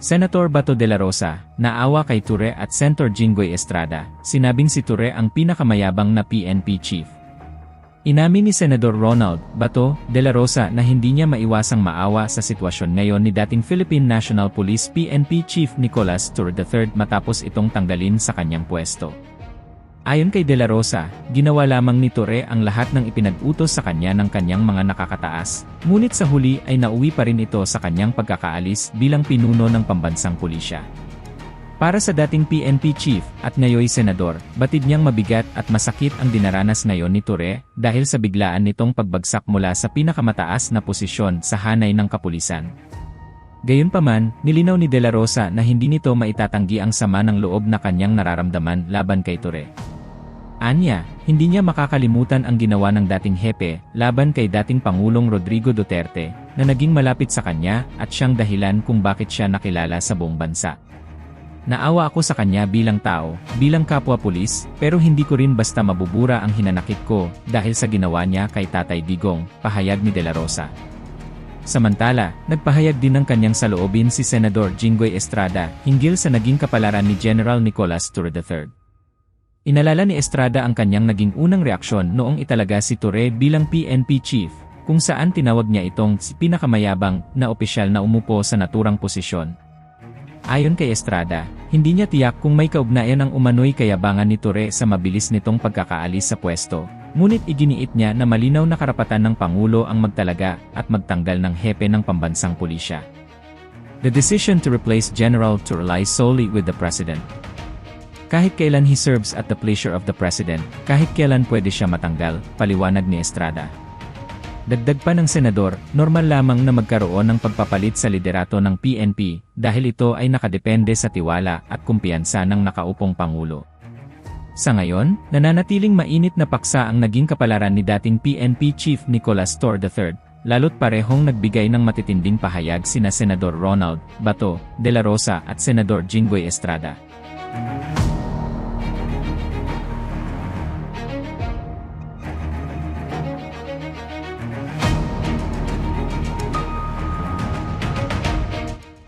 Senator Bato de la Rosa, naawa kay Ture at Senator Jinggoy Estrada, sinabing si Ture ang pinakamayabang na PNP chief. Inamin ni Senador Ronald Bato de la Rosa na hindi niya maiwasang maawa sa sitwasyon ngayon ni dating Philippine National Police PNP Chief Nicolas Ture III matapos itong tanggalin sa kanyang pwesto. Ayon kay De La Rosa, ginawa lamang ni Ture ang lahat ng ipinag-utos sa kanya ng kanyang mga nakakataas, ngunit sa huli ay nauwi pa rin ito sa kanyang pagkakaalis bilang pinuno ng pambansang pulisya. Para sa dating PNP chief at ngayoy senador, batid niyang mabigat at masakit ang dinaranas ngayon ni Ture dahil sa biglaan nitong pagbagsak mula sa pinakamataas na posisyon sa hanay ng kapulisan. Gayunpaman, nilinaw ni De La Rosa na hindi nito maitatanggi ang sama ng loob na kanyang nararamdaman laban kay Ture. Anya, hindi niya makakalimutan ang ginawa ng dating hepe laban kay dating Pangulong Rodrigo Duterte na naging malapit sa kanya at siyang dahilan kung bakit siya nakilala sa buong bansa. Naawa ako sa kanya bilang tao, bilang kapwa pulis, pero hindi ko rin basta mabubura ang hinanakit ko dahil sa ginawa niya kay Tatay Digong, pahayag ni De La Rosa. Samantala, nagpahayag din ng kanyang saloobin si Senador Jinggoy Estrada hinggil sa naging kapalaran ni General Nicolas Ture III. Inalala ni Estrada ang kanyang naging unang reaksyon noong italaga si Ture bilang PNP chief, kung saan tinawag niya itong si pinakamayabang na opisyal na umupo sa naturang posisyon. Ayon kay Estrada, hindi niya tiyak kung may kaugnayan ang umano'y kayabangan ni Ture sa mabilis nitong pagkakaalis sa pwesto, ngunit iginiit niya na malinaw na karapatan ng Pangulo ang magtalaga at magtanggal ng hepe ng pambansang pulisya. The decision to replace General Ture lies solely with the President. Kahit kailan he serves at the pleasure of the President, kahit kailan pwede siya matanggal, paliwanag ni Estrada. Dagdag pa ng senador, normal lamang na magkaroon ng pagpapalit sa liderato ng PNP dahil ito ay nakadepende sa tiwala at kumpiyansa ng nakaupong Pangulo. Sa ngayon, nananatiling mainit na paksa ang naging kapalaran ni dating PNP Chief Nicolas Tor III, lalo't parehong nagbigay ng matitinding pahayag sina Senador Ronald Bato de la Rosa at Senador Jinggoy Estrada.